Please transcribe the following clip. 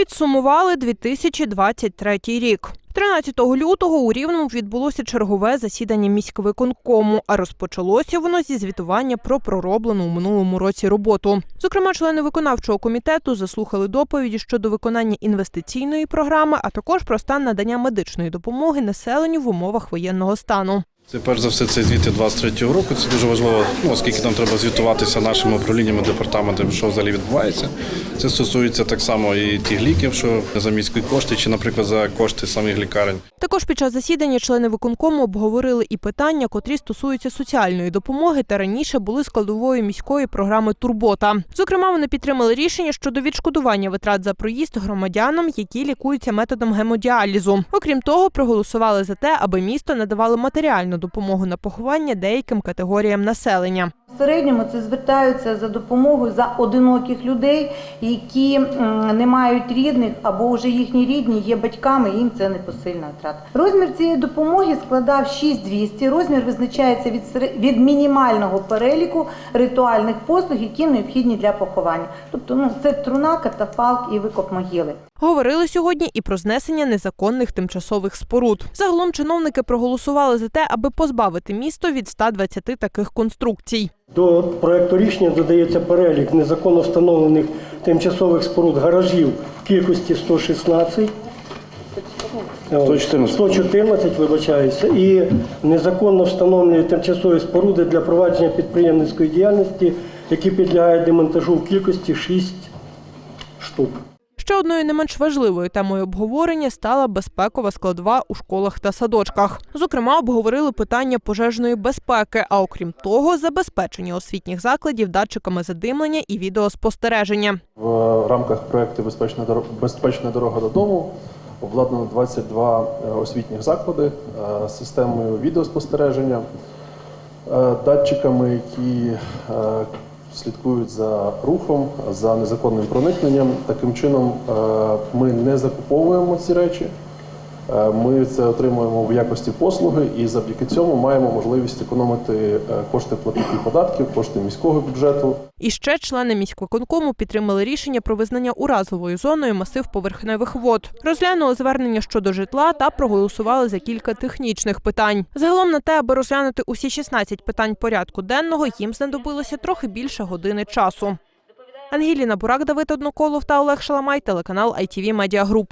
Підсумували 2023 рік. 13 лютого у Рівному відбулося чергове засідання міськвиконкому, а розпочалося воно зі звітування про пророблену у минулому році роботу. Зокрема, члени виконавчого комітету заслухали доповіді щодо виконання інвестиційної програми, а також про стан надання медичної допомоги населенню в умовах воєнного стану. Це перш за все це звіти 23-го року. Це дуже важливо, ну, оскільки нам треба звітуватися нашими управліннями, департаментами, що взагалі відбувається. Це стосується так само і тих ліків, що за міські кошти, чи, наприклад, за кошти самих лікарень. Також під час засідання члени виконкому обговорили і питання, котрі стосуються соціальної допомоги та раніше були складовою міської програми Турбота. Зокрема, вони підтримали рішення щодо відшкодування витрат за проїзд громадянам, які лікуються методом гемодіалізу. Окрім того, проголосували за те, аби місто надавало матеріальну допомогу на поховання деяким категоріям населення. В середньому це звертаються за допомогою за одиноких людей, які не мають рідних або вже їхні рідні є батьками, їм це непосильна втрата. Розмір цієї допомоги складав 6200. Розмір визначається від, від мінімального переліку ритуальних послуг, які необхідні для поховання. Тобто, ну це труна, катафалк і викоп могили. Говорили сьогодні і про знесення незаконних тимчасових споруд. Загалом чиновники проголосували за те, аби позбавити місто від 120 таких конструкцій. До проекту рішення додається перелік незаконно встановлених тимчасових споруд гаражів в кількості 116. 114. 114, вибачаюся, і незаконно встановлені тимчасові споруди для провадження підприємницької діяльності, які підлягають демонтажу в кількості 6 штук. Ще одною не менш важливою темою обговорення стала безпекова складова у школах та садочках. Зокрема, обговорили питання пожежної безпеки, а окрім того, забезпечення освітніх закладів датчиками задимлення і відеоспостереження. В рамках проекту Безпечна дорога, Безпечна дорога додому обладнано 22 е, освітніх заклади е, системою відеоспостереження, е, датчиками, які слідкують за рухом, за незаконним проникненням. Таким чином е, ми не закуповуємо ці речі. Е, Ми це отримуємо в якості послуги і завдяки цьому маємо можливість економити е, кошти платників податків, кошти міського бюджету. І ще члени міськвиконкому підтримали рішення про визнання уразливою зоною масив поверхневих вод. Розглянули звернення щодо житла та проголосували за кілька технічних питань. Загалом на те, аби розглянути усі 16 питань порядку денного, їм знадобилося трохи більше години часу. Ангеліна Бурак, Давид Одноколов та Олег Шаламай, телеканал ITV Media.